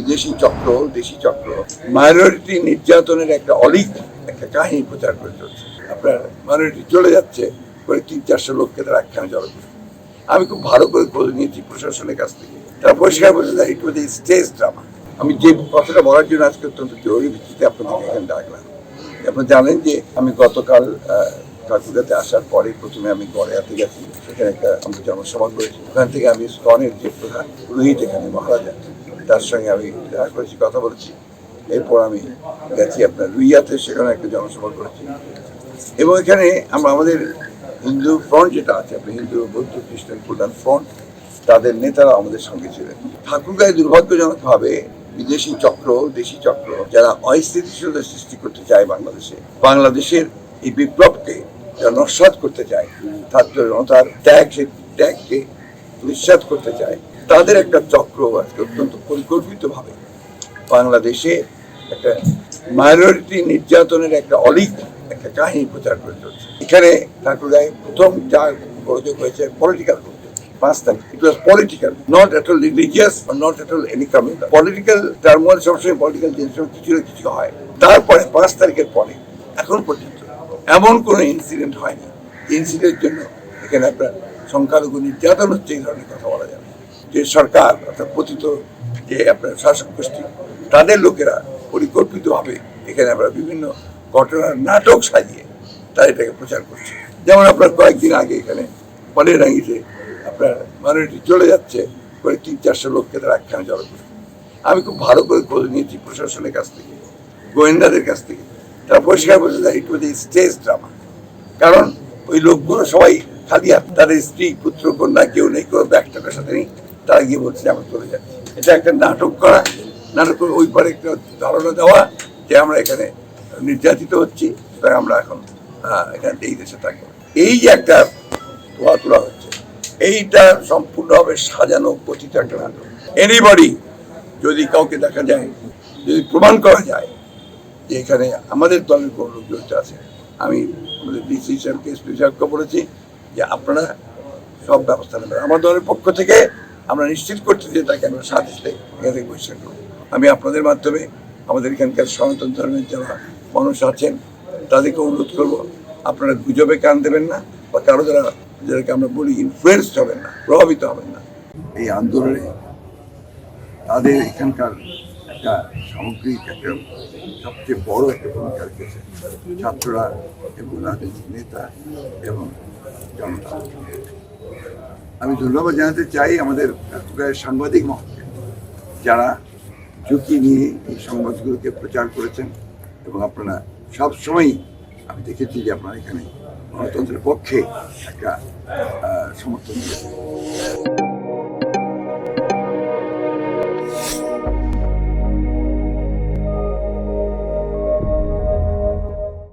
বিদেশি চক্র দেশি চক্র মাইনরিটি নির্যাতনের একটা অলিক একটা কাহিনী প্রচার করে চলছে। আপনার মাইনরিটি চলে যাচ্ছে করে তিন চারশো লোককে তারা একখানে জড়ো আমি খুব ভালো করে খোঁজ নিয়েছি প্রশাসনের কাছ থেকে। তারা পরিষ্কার বলেছে ইট ওয়াজ এ স্টেজ ড্রামা। আমি যে কথাটা বলার জন্য আজকে অত্যন্ত জরুরি ভিত্তিতে আপনাদের এখানে ডাকলাম। আপনি জানেন যে আমি গতকাল আহ, ঠাকুরাতে আসার পরে প্রথমে আমি গড়েয়াতে গেছি। সেখানে একটা আমরা জনসভা করেছি। ওখান থেকে আমি স্কনের যে প্রধান রোহিত এখানে মহারাজা। তার সঙ্গে আমি দেখা করেছি, কথা বলেছি। এরপর আমি গেছি আপনার রুইয়াতে সেখানে একটা জনসভা করেছি। এবং এখানে আমরা, আমাদের হিন্দু ফ্রন্ট যেটা আছে, আপনি হিন্দু, বৌদ্ধ, খ্রিস্টান প্রধান ফ্রন্ট, তাদের নেতারা আমাদের সঙ্গে ছিলেন। ঠাকুরগাঁয় দুর্ভাগ্যজনকভাবে বিদেশি চক্র, দেশি চক্র, যারা অস্থিতিশীলতা সৃষ্টি করতে চায় বাংলাদেশে, বাংলাদেশের এই বিপ্লবকে যারা নস্বাত করতে চায় ছাত্র জনতার ত্যাগ, সেই ত্যাগকে নিঃসাত করতে চায়। তাদের একটা চক্র আজকে অত্যন্ত পরিকল্পিতভাবে। বাংলাদেশে একটা মাইনরিটি নির্যাতনের একটা অলিক একটা কাহিনী প্রচার করে চলছে। এখানে ঠাকুরায় প্রথম যা গোলযোগ হয়েছে পলিটিক্যাল পাঁচ তারিখ। It political not at religious not at all political turmoil সবসময় পলিটিক্যাল জিনিস কিছু কিছু হয়। তারপরে পাঁচ তারিখের পরে, এখন পর্যন্ত এমন কোনো ইনসিডেন্ট হয়নি। ইনসিডেন্টের জন্য এখানে আপনার সংখ্যালঘু নির্যাতন হচ্ছে এই ধরনের কথা বলা যাবে। যে সরকার অর্থাৎ পতিত যে আপনার শাসক গোষ্ঠী, তাদের লোকেরা পরিকল্পিতভাবে এখানে আমরা বিভিন্ন ঘটনার নাটক সাজিয়ে তারা এটাকে প্রচার করছে। যেমন আপনার কয়েকদিন আগে এখানে পরের রাঙিতে আপনার মাইনরিটি চলে যাচ্ছে, করে তিন চারশো লোককে তারা একখানে জড়ো করে। আমি খুব ভালো করে খোঁজ নিয়েছি প্রশাসনের কাছ থেকে, গোয়েন্দাদের কাছ থেকে। তারা পরিষ্কার বলছে ইট ওয়াজ এ স্টেজ ড্রামা। কারণ ওই লোকগুলো সবাই খালি তাদের স্ত্রী, পুত্র, কন্যা কেউ নেই, কোনো ব্যাগ সাথে নেই। তারা গিয়ে বলছে আমরা চলে যাচ্ছি। এটা একটা নাটক করা নাটক ওই পরে একটা ধারণা দেওয়া যে আমরা এখানে নির্যাতিত হচ্ছি তাই আমরা এখন এখানে এই দেশে থাকব। এই যে একটা তোলা তোলা হচ্ছে, এইটা সম্পূর্ণভাবে সাজানো কথিত একটা নাটক। এনিবডি যদি কাউকে দেখা যায়, যদি প্রমাণ করা যায় যে এখানে আমাদের দলের কোনো লোক জড়িত আছে, আমি আমাদের ডিসি সাহেবকে সাহেবকে বলেছি যে আপনারা সব ব্যবস্থা নেবেন। আমার দলের পক্ষ থেকে আমরা নিশ্চিত করছি যে তাকে আমরা সাথে সাথে করব আমি আপনাদের মাধ্যমে আমাদের এখানকার সনাতন ধর্মের যারা মানুষ আছেন, তাদেরকে অনুরোধ করব, আপনারা গুজবে কান দেবেন না বা কারও যারা যাদেরকে আমরা বলি ইনফ্লুয়েসড হবেন না, প্রভাবিত হবেন না। এই আন্দোলনে তাদের এখানকার একটা সামগ্রিক একটা সবচেয়ে বড় একটা ভূমিকা রেখেছে। ছাত্ররা এবং নেতা এবং জনতা। আমি ধন্যবাদ জানাতে চাই আমাদের সাংবাদিক মহলকে যারা ঝুঁকি নিয়ে এই সংবাদগুলোকে প্রচার করেছেন এবং আপনারা সব সময়ই আমি দেখেছি যে আপনারা এখানে গণতন্ত্রের পক্ষে একটা সমর্থন দিয়েছেন।